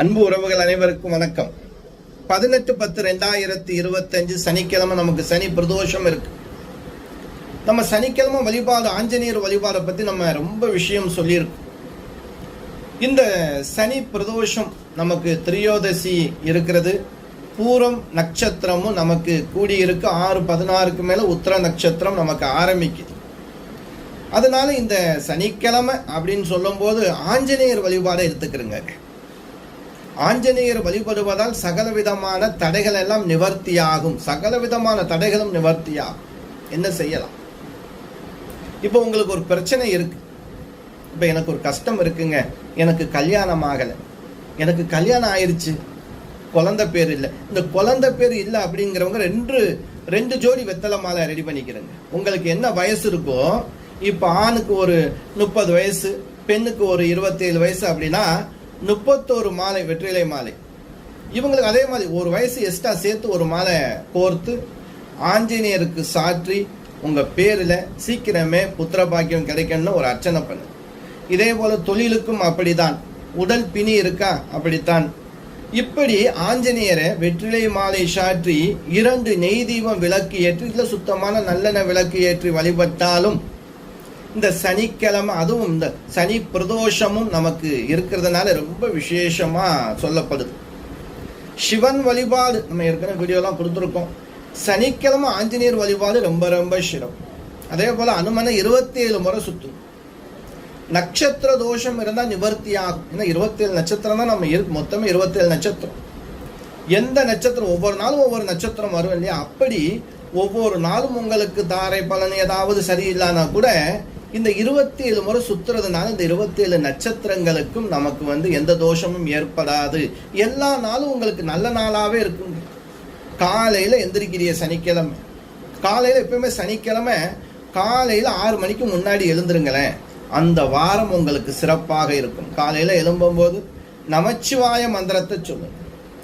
அன்பு உறவுகள் அனைவருக்கும் வணக்கம். பதினெட்டு பத்து ரெண்டாயிரத்தி இருபத்தஞ்சு சனிக்கிழமை நமக்கு சனி பிரதோஷம் இருக்கு. நம்ம சனிக்கிழமை வழிபாடு ஆஞ்சநேயர் வழிபாடை பத்தி நம்ம ரொம்ப விஷயம் சொல்லியிருக்கோம். இந்த சனி பிரதோஷம் நமக்கு திரியோதசி இருக்கிறது. பூரம் நட்சத்திரமும் நமக்கு கூடியிருக்கு. ஆறு பதினாறுக்கு மேலே உத்தர நட்சத்திரம் நமக்கு ஆரம்பிக்குது. அதனால இந்த சனிக்கிழமை அப்படின்னு சொல்லும்போது ஆஞ்சநேயர் வழிபாடை எடுத்துக்கிறேங்க. ஆஞ்சநேயர் வழிபடுவதால் சகல விதமான தடைகள் எல்லாம் நிவர்த்தியாகும். சகல விதமான தடைகளும் நிவர்த்தியாகும். என்ன செய்யலாம்? இப்போ உங்களுக்கு ஒரு பிரச்சனை இருக்கு. இப்போ எனக்கு ஒரு கஷ்டம் இருக்குங்க. எனக்கு கல்யாணம் ஆகலை. எனக்கு கல்யாணம் ஆயிடுச்சு குழந்தை பேர் இல்லை. இந்த குழந்தை பேர் இல்லை அப்படிங்கிறவங்க ரெண்டு ரெண்டு ஜோடி வெத்தலை மாலை ரெடி பண்ணிக்கிறேங்க. உங்களுக்கு என்ன வயசு இருக்கோ இப்போ ஆணுக்கு ஒரு முப்பது வயசு பெண்ணுக்கு ஒரு இருபத்தேழு வயசு அப்படின்னா முப்பத்தோரு மாலை வெற்றிலை மாலை. இவங்களுக்கு அதே மாதிரி ஒரு வயசு எக்ஸ்ட்ரா சேர்த்து ஒரு மாலை கோர்த்து ஆஞ்சநேயருக்கு சாற்றி உங்கள் பேரில் சீக்கிரமே புத்திர பாக்கியம் கிடைக்கணும்னு ஒரு அர்ச்சனை பண்ணு. இதே போல் தொழிலுக்கும் அப்படிதான். உடல் பிணி இருக்கா? அப்படித்தான். இப்படி ஆஞ்சநேயரை வெற்றிலை மாலை சாற்றி இரண்டு நெய் தீபம் விளக்கு ஏற்றி இதில் சுத்தமான நல்லெண்ணெய் விளக்கு ஏற்றி வழிபட்டாலும் இந்த சனிக்கிழமை அதுவும் இந்த சனி பிரதோஷமும் நமக்கு இருக்கிறதுனால ரொம்ப விசேஷமா சொல்லப்படுது. சிவன் வழிபாடு நம்ம ஏற்கனவே வீடியோலாம் கொடுத்துருக்கோம். சனிக்கிழமை ஆஞ்சநேயர் வழிபாடு ரொம்ப ரொம்ப சிறப்பு. அதே போல அனுமனை இருபத்தி ஏழு முறை சுத்தும். நட்சத்திர தோஷம் இருந்தால் நிவர்த்தி ஆகும். ஏன்னா இருபத்தேழு நட்சத்திரம் தான் நம்ம இருக்கு மொத்தமே இருபத்தேழு நட்சத்திரம். எந்த நட்சத்திரம் ஒவ்வொரு நாளும் ஒவ்வொரு நட்சத்திரம் வரும் இல்லையா? அப்படி ஒவ்வொரு நாளும் உங்களுக்கு தாரை பலன் ஏதாவது சரியில்லைனா கூட இந்த இருபத்தி ஏழு முறை சுத்துறதுனால இந்த இருபத்தி ஏழு நட்சத்திரங்களுக்கும் நமக்கு வந்து எந்த தோஷமும் ஏற்படாது. எல்லா நாளும் உங்களுக்கு நல்ல நாளாகவே இருக்குங்க காலையில் எந்திரிக்கிறிய சனிக்கிழமை. காலையில் எப்பயுமே சனிக்கிழமை காலையில் ஆறு மணிக்கு முன்னாடி எழுந்துருங்களேன். அந்த வாரம் உங்களுக்கு சிறப்பாக இருக்கும். காலையில் எழும்பும்போது நமச்சிவாய மந்திரத்தை சொல்லுங்க.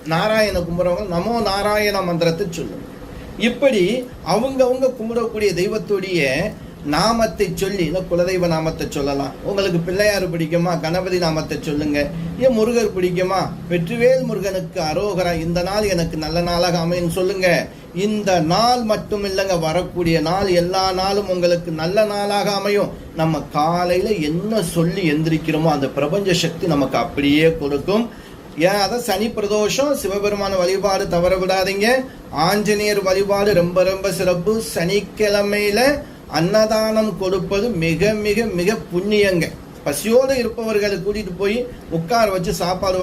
நாராயண கும்பிட்றவங்க நமோ நாராயண மந்திரத்தை சொல்லுங்க. இப்படி அவங்கவுங்க கும்பிடக்கூடிய தெய்வத்துடைய நாமத்தை சொல்லி இல்லை குலதெய்வ நாமத்தை சொல்லலாம். உங்களுக்கு பிள்ளையார் பிடிக்குமா? கணபதி நாமத்தை சொல்லுங்க. ஏன் முருகர் பிடிக்குமா? வெற்றிவேல் முருகனுக்கு அரோகரா இந்த நாள் எனக்கு நல்ல நாளாக அமையும் சொல்லுங்க. இந்த நாள் மட்டும் இல்லைங்க வரக்கூடிய நாள் எல்லா நாளும் உங்களுக்கு நல்ல நாளாக அமையும். நம்ம காலையில என்ன சொல்லி எந்திரிக்கிறோமோ அந்த பிரபஞ்ச சக்தி நமக்கு அப்படியே கொடுக்கும். ஏன் அதான் சனி பிரதோஷம் சிவபெருமான வழிபாடு தவற விடாதீங்க ஆஞ்சநேயர் வழிபாடு ரொம்ப ரொம்ப சிறப்பு. சனிக்கிழமையில அன்னதானம் கொடுப்பது மிக மிக மிக புண்ணியங்க. பசியோடு இருப்பவர்களை கூட்டிட்டு போய் உட்கார வச்சு சாப்பாடு